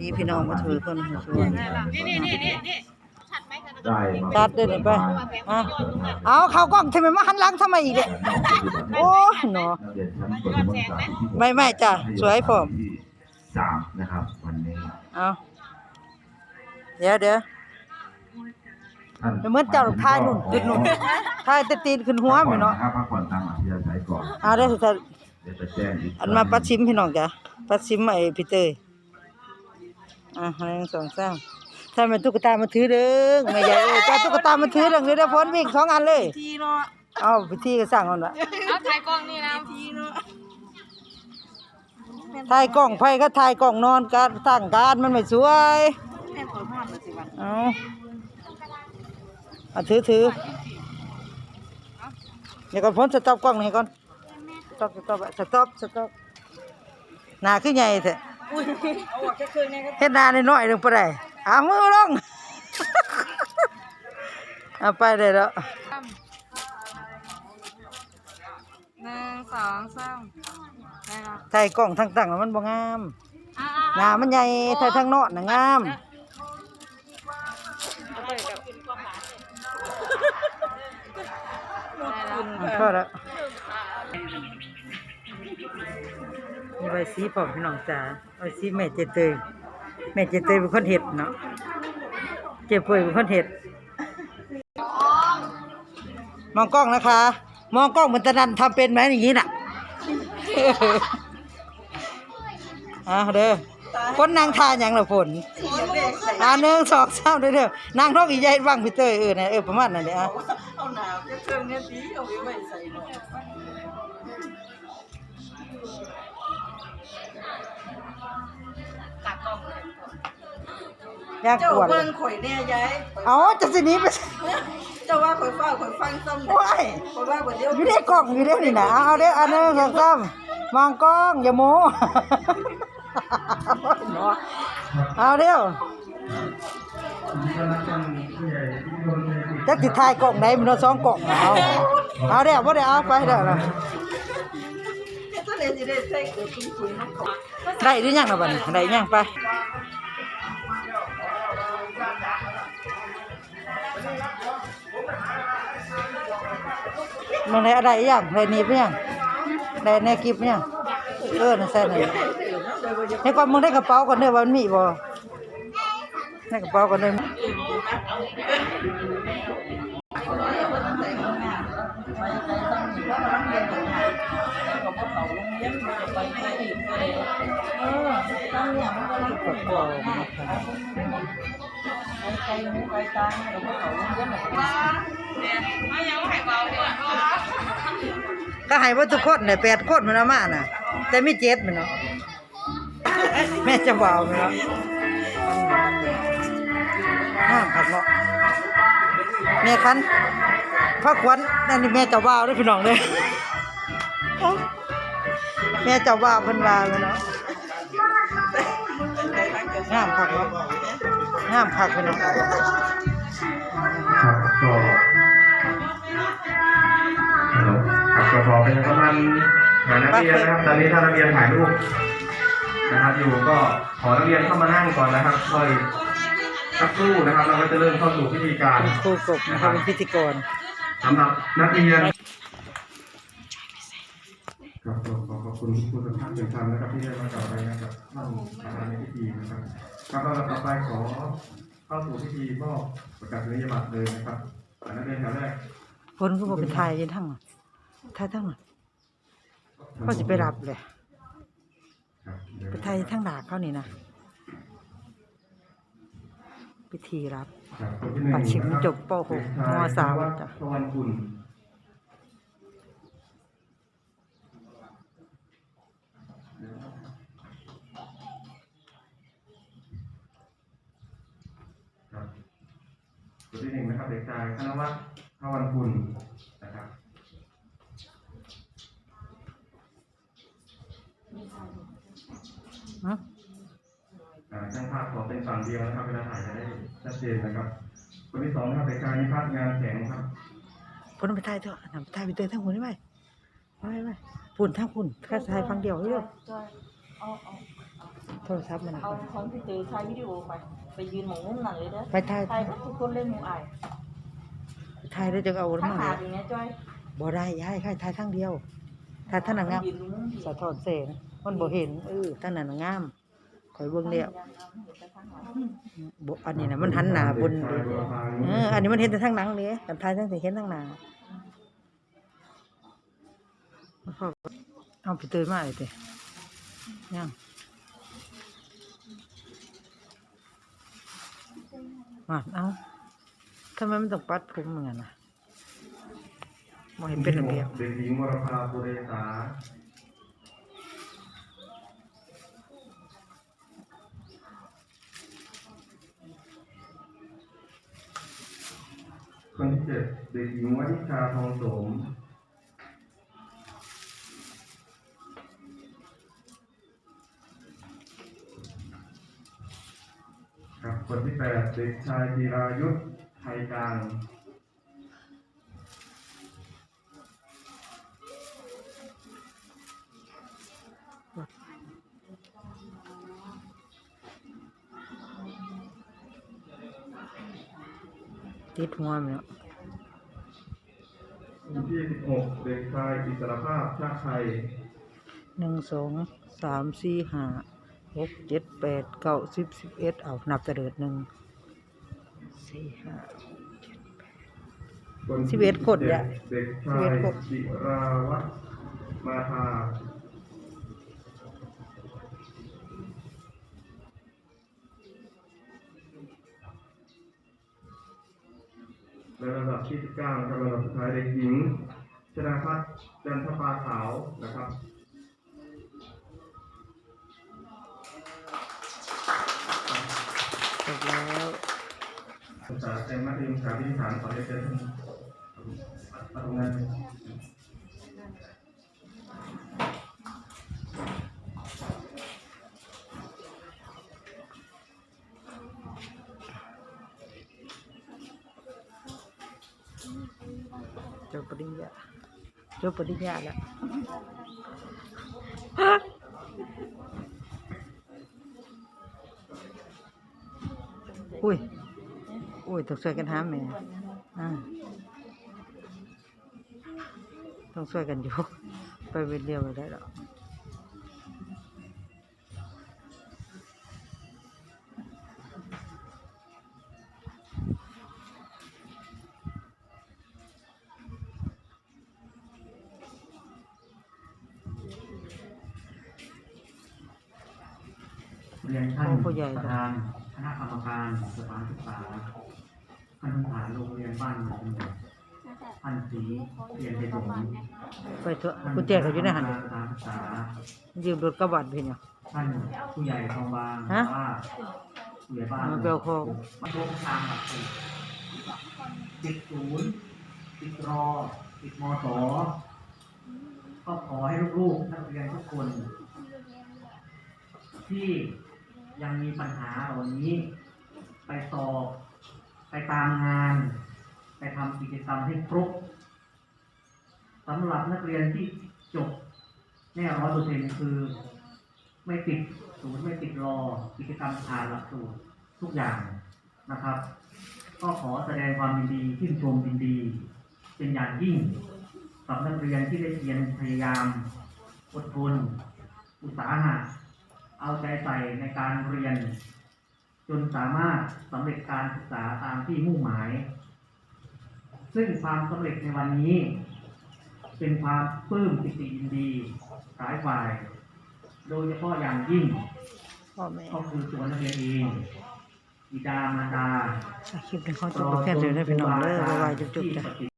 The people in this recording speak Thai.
ดีพี่น้องมาถือคนหัวช่วยนี่นี่นี่นี่นี่ได้มาตัดเด้นี่ไปอะเอาเขากล้องทำไมมาหันหลังทำไมอีกเนี่ยโอ้ยเนาะนักเรียนชั้นประถมศึกษาที่หกไม่ไม่จ้ะสวยผมที่สามนะครับวันนี้เอาเดี๋ยวเดี๋ยวท่านเดี๋ยวเหมือนเจ้าทายนุ่นขึ้นนุ่นทายแต่ตีนขึ้นหัวไหมเนาะพักผ่อนตามอัธยาศัยก่อนเอาได้อสิท่านเดี๋ยวจะแจ้งอีกอันมาปัดชิมพี่น้องจ้ะปัดชิมไอ้พี่เตย อะหนึ่งสองสามถ้ามันตุ๊กตามาถือเด้อไม่ใหญ่เอ้ยจ้าตุ๊กตามาถือเด้อเดี๋ยวเดี๋ยวพ้นวิ่งสองอันเลยทีเนาะเอาพิธีก็สั่งเอาละเอาถ่ายกล้องนี่นะทีเนาะถ่ายกล้องไผก็ถ่ายกล้องนอนการตั้งการมันไม่สวยแม่ขอมอดเลยสิวันเอาเอาถือถือเดี๋ยวก่อนพ้นสต็อปกล้องนี่ก่อนสต็อปสต็อปสต็อปสต็อปหน้าขึ้นใหญ่แท้อุ้ยเอาออกแค่คืนนี้ก็ เฮ็ดหน้าน้อยๆหนึงบ่ได้เอามือลงเอาไปได้แล้วหนึ่งสองสามได้ละถ่ายกล้องทั้งตั้งแล้วมันบ่งามอ่าหน้ามันใหญ่ถ่ายทั้งนอกน่ะงามอะพอแล้ว มีใบสีผมพี่น้องจ๋าใบสีแม่เจเตยแม่เจเตยเป็นคนเห็ดเนาะเจ็บป่วยเป็นคนเห็ด มองกล้องนะคะ มองกล้องเหมือนตะนันทำเป็นไหมอย่างนี้น่ะอะเด้อคนนางทานอย่างละฝนอ่าหนึ่งสองสามเด้อเด้อนางท้องอีใหญ่ว่างพี่เตยเออนะเออประมาณนั้นเลยอะเอาหนาวแค่คืนนี้สีเอาไว้ใส่เนาะ ยากเจ้ากวนเลเบิ่ยงข่อยแน่ยายเอาจะสิหนี้ไป เจ้าว่าข่อยเฝ้าข่อยฟังซ้ำโอ้ย ข่อยว่าบ่เดียวอยู่ในกล้องอยู่เด้อนี่นะเอาเอาเด้ออันหนึงสองสามมองกล้องอย่าโม้เนาะเอาเด้อจักสิถ่ายกล้องไหนมันเอาสองกล้องเอาเอาเด้อบ่ได้เอาไปเด้อล่ะก็เลยสิได้ใส่เกิดคุยคุยน้องเขาได้หรือยังล่ะบัดนี้ได้ยังไป มันได้อะไรยังได้หนีบยังไรในกิบยังเออนั่นใส่นั่นในก่อนมึงได้กระเป๋าก่อนเด้อว่ามันมีบ่ได้กระเป๋าก่อนเด้อ ประกอบนะคะก็ให้ว่าทุกคนเนี่ยแปดคนมันเอามาน่ะ แต่ไม่เจ็ดมันเนาะแม่จะเบาไหมเนาะห้ามผักเนาะแม่คันพระขวัญนั่นนี่แม่จะว่าวด้วยพี่น้องเลย แม่จะว่าเพิ่นว่าเลยเนาะห้ามผักเนาะห้ามผักพี่น้องครับก็ครับก็ขอเป็นกำลังหานักเรียนนะครับ ตอนนี้ถ้านักเรียนถ่ายรูปนะครับอยู่ก็ขอนักเรียนเข้ามานั่งก่อนนะครับค่อยสักครู่นะครับ เราก็จะเริ่มเข้าสู่พิธีการครูกบนะครับเป็นพิธีกรสำหรับนักเรียนครับขอขอขอบคุณผู้สัมภาษณ์เป็ นธรรมนะครับที่ได้มากล่าวรายงานกับท่านประธานในพิธีนะครับครับเราต่อไปขอเข้าสู่พิธีมอบประกาศนียบัตรเลยนะครับอ่านักเรียนแถวแรกคนก็บอกเป็นไทยยันทั้งหมดไทยทั้งหมดเขาจะไปรับเลยครับเดี๋ยวไปไทยทั้งหนาเขานี่นะพิธีรับครับคนที่หนึ่งปัดฉิมนะครับจบปหกเด็ชยมสามวัฒน์จ้ะตะวันคุณ นที่หนึ่งนะครับเด็กชายธนวัฒน์ทวันคุณนะครับฮะอ่าช่างภาพขอเป็นฝั่งเดียวนะครับเวลาถ่ายจะได้ชัดเจนนะครับ คนที่สองนะครับเด็กชายนิพัฒน์งานแสงครับคนไปไทยเถอะนำไทยไปเตยทั้งคนได้ไหมไปไปปุ่นทั้งคุณแค่ไทยฟังเดียวเดียวเอาเอาไททรศัพท์มันน่ะเอาของพี่เตยถ่ายวิดีโอไปไปยืนหมองมุมนั่นเลยเด้อไปถ่ายถ่ายทุกคนเล่นหมู่อายถ่ายแล้วจะเอาถ้ามาหาอย่างเงี้ยจ้อยบ่ได้ย้ายค่ายถ่ายทางเดียวถ่ายท่านน่ะงามยืนตรงนู้นสะท้อนแสงมันบ่เห็นเออท่านน่ะงามข่อยเบิ่งแล้วบ่อันนี้น่ะมันหันหน้าบนเด็กชายบุรพานุเอออันนี้มันเห็นแต่ทางหลังเด้กันถ่ายทางสิเห็นทางหน้าเอาไปเตยมาเลยเด้ยัง มาเอาทำไมมันต้องปัดผมเหมือนกันน่ะบ่เห็นเป็นระเบียบเด็กหญิงวรภาปุเรศาคนที่เจ็ดเด็กหญิงวนิชาทองสม ครับคนที่แปดเด็กชายธีรายุทธไทยกลางติดหัวมันแล้วคนที่สิบหกเด็กชายอิสรภาพชาติไทยหนึ่งสองสามสี่ห้า หกเจ็ดแปดเก้าสิบสิบเอ็ดเอานับแต่เดิดหนึ่งสี่ห้าสิบเอ็ดคนเนี่ยเด็กชาสิบเอ็ยดคนจิราวัฒน์มาทาและระดับที่สิบเก้านะครับระดับสุดท้ายเด็กหญิงชนาพัฒน์จันทปาขาวนะครับ จบแล้วศึกษาเต็มมัธยมศึกษาพิธีฐานขอเรียนเชิญท่านประธานจบปริญญาจบปริญญาแล้ว อุ้ย อุ้ย ต้องช่วยกันหาแม่อ่าต้องช่วยกันอยู่ไปเป็นเดียวไม่ได้หรอกเรียนท่านโอ้ผู้ใหญ่ประธานค ณะกรรมการสถานศึกษาท่านผู้บริหารโรงเรียนบ้านหมู่หนึ่งท่านศรีเรียนเป็นหลงไปเถอะกุญแจเขาอยู่ในหันท่านประธานสถานศึกษายืมรถกระบะพี่เนี่ยท่านผู้ใหญ่ทองบางฮะว่าผู้ใหญ่บ้านมาเปลวโคกมาโยงทางหลักสูตรติดศูนย์ติดรอติดมสก็ขอให้ลูกๆนักเรียนทุกคน ที่ ยังมีปัญหาเหล่านี้ ไปสอบ ไปตามงาน ไปทำกิจกรรมให้ครบสำหรับนักเรียนที่จบแน่ร้อยเปอร์เซ็นคือ ไม่ติดศูนย์ไม่ติดรอกิจกรรมผ่านหลักสูตรทุกอย่างนะครับ ก็ขอแสดงความยินดีชื่นชมยินดี เป็นอย่างยิ่งกับนักเรียนที่ได้เพียรพยายาม อดทน อุตสาหะ เอาใจใส่ในการเรียน จนสามารถสำเร็จการศึกษาตามที่มุ่งหมาย ซึ่งความสำเร็จในวันนี้ เป็นความปลื้มปิติยินดีหลายฝ่าย โดยเฉพาะอย่างยิ่งพ่อแม่ก็คือตัวนักเรียนเองบิดามารดาคลิปนี้เขาจบแค่เดียวได้พี่น้องเด้อบ๊ายบายจุ๊บๆจ้ะที่